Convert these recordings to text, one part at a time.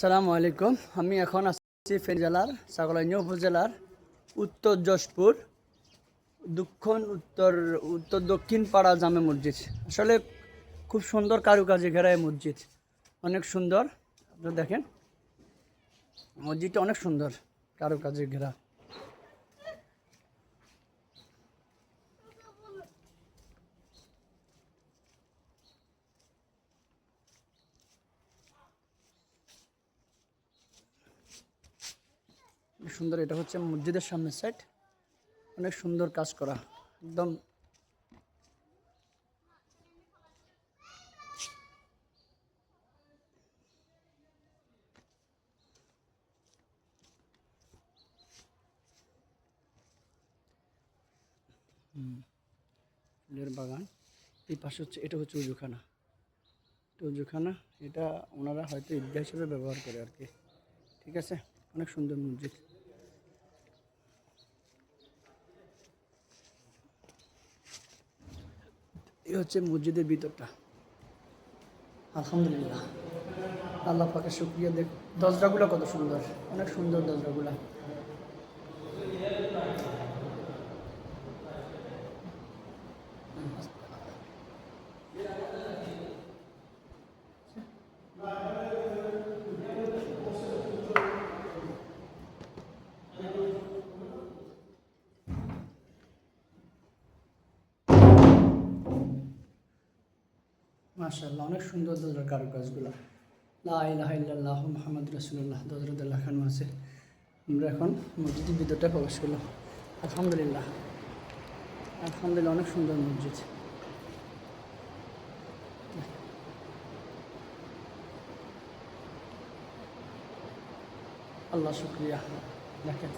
সালামু আলাইকুম। আমি এখন আসছি ফেনী জেলার সাগলাইনি উপজেলার উত্তর যশপুর, দক্ষিণ উত্তর উত্তর দক্ষিণ পাড়া জামে মসজিদ। আসলে খুব সুন্দর কারুকাজে ঘেরা মসজিদ। অনেক সুন্দর। আপনারা দেখেন, মসজিদটা অনেক সুন্দর কারুকাজে ঘেরা। সুন্দর, এটা হচ্ছে মসজিদের সামনের সাইড অনেক সুন্দর কাজ করা, একদম। ফুলের বাগান। এই পাশে হচ্ছে, এটা হচ্ছে উজুখানা। উজুখানা, এটা ওনারা হয়তো ঈদগাহ হিসেবে ব্যবহার করে আর কি। ঠিক আছে? অনেক সুন্দর মসজিদ। হচ্ছে মসজিদের ভিতরটা। আলহামদুলিল্লাহ। আল্লাহ পাকে শুক্রিয়া দেখ দরজাগুলো কত সুন্দর। অনেক সুন্দর দরজাগুলো। মাশাআল্লাহ, অনেক সুন্দর দরজার কারুকাজগুলো। লা ইলাহা ইল্লাল্লাহ মুহাম্মদ রাসূলুল্লাহ আছে। আমরা এখন মসজিদের ভিতরটা প্রবেশ করলাম। আলহামদুলিল্লাহ। আলহামদুলিল্লাহ, অনেক সুন্দর মসজিদ। আল্লাহ শুক্রিয়া। দেখেন,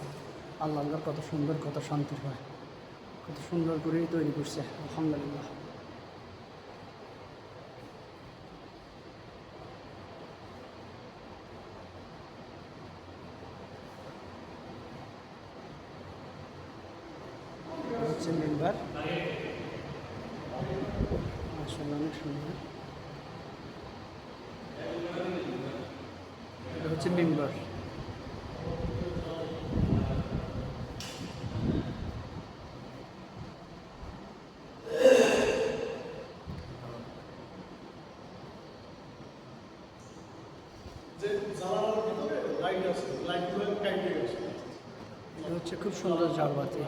আল্লাহ আল্লাহ কত সুন্দর, কত শান্তির হয়। কত সুন্দর করেই তৈরি করছে। আলহামদুলিল্লাহ হচ্ছে মেম্বার মাসাল্লাহ অনেক সুন্দর এটা হচ্ছে মেম্বার যে জানালার ভিতরে লাইট আছে লাইটগুলো কাইটে গেছে এটা হচ্ছে খুব সুন্দর ঝাড়বাতি